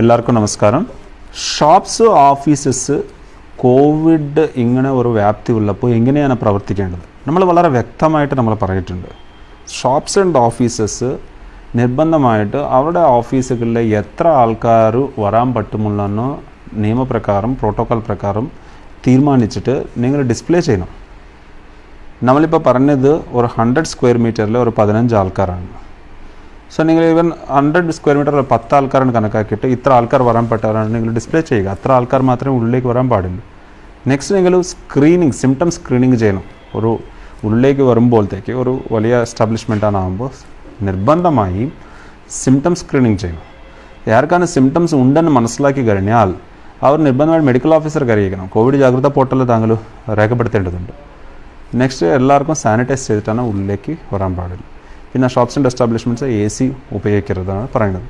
എല്ലാവർക്കും നമസ്കാരം. Shops offices Covid ഇങ്ങനെ ഒരു വ്യാപ്തി ഉള്ളപ്പോൾ എങ്ങനെയാണ് പ്രവർത്തിക്കേണ്ടത്? നമ്മൾ വളരെ വ്യക്തമായിട്ട് നമ്മൾ പറഞ്ഞിട്ടുണ്ട്. ഷോപ്സ് ആൻഡ് ഓഫീസസ് നിർബന്ധമായിട്ട് അവരുടെ ഓഫീസുകളിൽ എത്ര ആൾക്കാർ വരാൻ പറ്റുമുള്ളെന്നോ നിയമപ്രകാരം പ്രോട്ടോകോൾ പ്രകാരം തീരുമാനിച്ചിട്ട് നിങ്ങൾ ഡിസ്പ്ലേ ചെയ്യണം. നമ്മളിപ്പോൾ പറഞ്ഞത് ഒരു ഹൺഡ്രഡ് സ്ക്വയർ മീറ്ററിൽ ഒരു പതിനഞ്ച് ആൾക്കാരാണ്. സോ നിങ്ങൾ ഈവൻ ഹൺഡ്രഡ് സ്ക്വയർ മീറ്റർ പത്ത് ആൾക്കാരാണ് കണക്കാക്കിയിട്ട് ഇത്ര ആൾക്കാർ വരാൻ പറ്റാറാണ് നിങ്ങൾ ഡിസ്പ്ലേ ചെയ്യുക. അത്ര ആൾക്കാർ മാത്രമേ ഉള്ളിലേക്ക് വരാൻ പാടുള്ളൂ. നെക്സ്റ്റ് നിങ്ങൾ സ്ക്രീനിങ് സിംറ്റം സ്ക്രീനിങ് ചെയ്യണം. ഒരു ഉള്ളിലേക്ക് വരുമ്പോഴത്തേക്ക് ഒരു വലിയ എസ്റ്റാബ്ലിഷ്മെന്റാണ് ആകുമ്പോൾ നിർബന്ധമായും സിംറ്റം സ്ക്രീനിങ് ചെയ്യണം. ആർക്കാണ് സിംറ്റംസ് ഉണ്ടെന്ന് മനസ്സിലാക്കി കഴിഞ്ഞാൽ അവർ നിർബന്ധമായി മെഡിക്കൽ ഓഫീസർക്ക് അറിയിക്കണം. കോവിഡ് ജാഗ്രത പോർട്ടലിൽ താങ്കൾ രേഖപ്പെടുത്തേണ്ടതുണ്ട്. നെക്സ്റ്റ് എല്ലാവർക്കും സാനിറ്റൈസ് ചെയ്തിട്ടാണ് ഉള്ളിലേക്ക് വരാൻ പാടുള്ളൂ. പിന്നെ shops and establishments A C ഉപയോഗിക്കരുതെന്നാണ് പറയുന്നത്.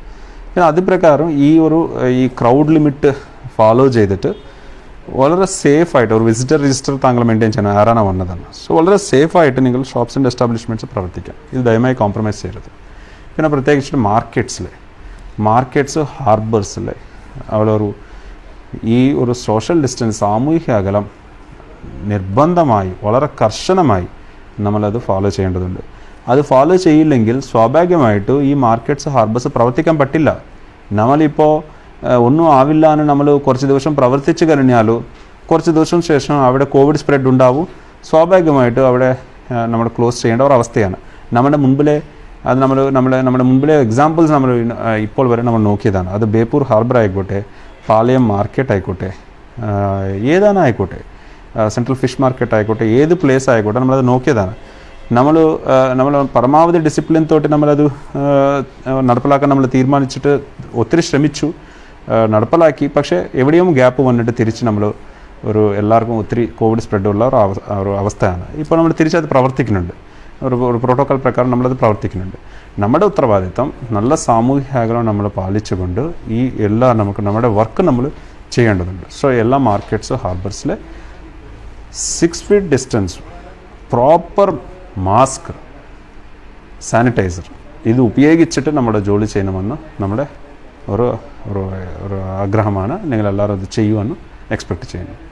പിന്നെ അതിപ്രകാരം ഈ ഒരു ഈ ക്രൗഡ് ലിമിറ്റ് ഫോളോ ചെയ്തിട്ട് വളരെ സേഫ് ആയിട്ട് ഒരു വിസിറ്റർ രജിസ്റ്റർ താങ്കൾ മെയിന്റെയിൻ ചെയ്യണം. ആരാണ് വന്നതെന്ന്. സോ വളരെ സേഫ് ആയിട്ട് നിങ്ങൾ ഷോപ്സ് ആൻഡ് എസ്റ്റാബ്ലിഷ്മെന്റ്സ് പ്രവർത്തിക്കാം. ഇത് ദയമായി കോംപ്രമൈസ് ചെയ്യരുത്. പിന്നെ പ്രത്യേകിച്ചിട്ട് മാർക്കറ്റ്സിൽ മാർക്കറ്റ്സ് ഹാർബേഴ്സിൽ അവിടെ ഒരു ഈ ഒരു സോഷ്യൽ ഡിസ്റ്റൻസ് സാമൂഹിക അകലം നിർബന്ധമായി വളരെ കർശനമായി നമ്മളത് ഫോളോ ചെയ്യേണ്ടതുണ്ട്. അത് ഫോളോ ചെയ്യില്ലെങ്കിൽ സ്വാഭാവികമായിട്ട് ഈ മാർക്കറ്റ്സ് ഹാർബസ് പ്രവർത്തിക്കാൻ പറ്റില്ല. നമ്മളിപ്പോൾ ഒന്നും ആവില്ല എന്ന് നമ്മൾ കുറച്ച് ദിവസം പ്രവർത്തിച്ചു കഴിഞ്ഞാൽ കുറച്ച് ദിവസം ശേഷം അവിടെ കോവിഡ് സ്പ്രെഡ് ഉണ്ടാവും. സ്വാഭാവികമായിട്ട് അവിടെ നമ്മൾ ക്ലോസ് ചെയ്യേണ്ട ഒരു അവസ്ഥയാണ്. നമ്മുടെ മുമ്പിലെ അത് നമ്മൾ നമ്മുടെ നമ്മുടെ മുമ്പിലെ എക്സാമ്പിൾസ് നമ്മൾ ഇപ്പോൾ വരെ നമ്മൾ നോക്കിയതാണ്. അത് ബേപ്പൂർ ഹാർബർ ആയിക്കോട്ടെ പാളയം മാർക്കറ്റ് ആയിക്കോട്ടെ ഏതാണ് ആയിക്കോട്ടെ സെൻട്രൽ ഫിഷ് മാർക്കറ്റ് ആയിക്കോട്ടെ ഏത് പ്ലേസ് ആയിക്കോട്ടെ നമ്മളത് നോക്കിയതാണ്. നമ്മൾ നമ്മൾ പരമാവധി ഡിസിപ്ലിൻ തൊട്ട് നമ്മളത് നടപ്പിലാക്കാൻ നമ്മൾ തീരുമാനിച്ചിട്ട് ഒത്തിരി ശ്രമിച്ചു നടപ്പിലാക്കി. പക്ഷേ എവിടെയും ഗ്യാപ്പ് വന്നിട്ട് തിരിച്ച് നമ്മൾ ഒരു എല്ലാവർക്കും ഒത്തിരി കോവിഡ് സ്പ്രെഡ് ഉള്ള ഒരു ഒരു അവസ്ഥയാണ്. ഇപ്പോൾ നമ്മൾ തിരിച്ചത് പ്രവർത്തിക്കുന്നുണ്ട്. ഒരു ഒരു പ്രോട്ടോകോൾ പ്രകാരം നമ്മളത് പ്രവർത്തിക്കുന്നുണ്ട്. നമ്മുടെ ഉത്തരവാദിത്തം നല്ല സാമൂഹിക അകലം നമ്മൾ പാലിച്ചുകൊണ്ട് ഈ എല്ലാ നമുക്ക് നമ്മുടെ വർക്ക് നമ്മൾ ചെയ്യേണ്ടതുണ്ട്. സോ എല്ലാ markets ഹാർബേഴ്സിൽ six feet distance proper mask sanitiser. ഇത് ഉപയോഗിച്ചിട്ട് നമ്മുടെ ജോലി ചെയ്യണമെന്ന് നമ്മുടെ ഒരു ഒരു ആഗ്രഹമാണ്. നിങ്ങളെല്ലാവരും അത് ചെയ്യുമെന്ന് എക്സ്പെക്റ്റ് ചെയ്യുന്നു.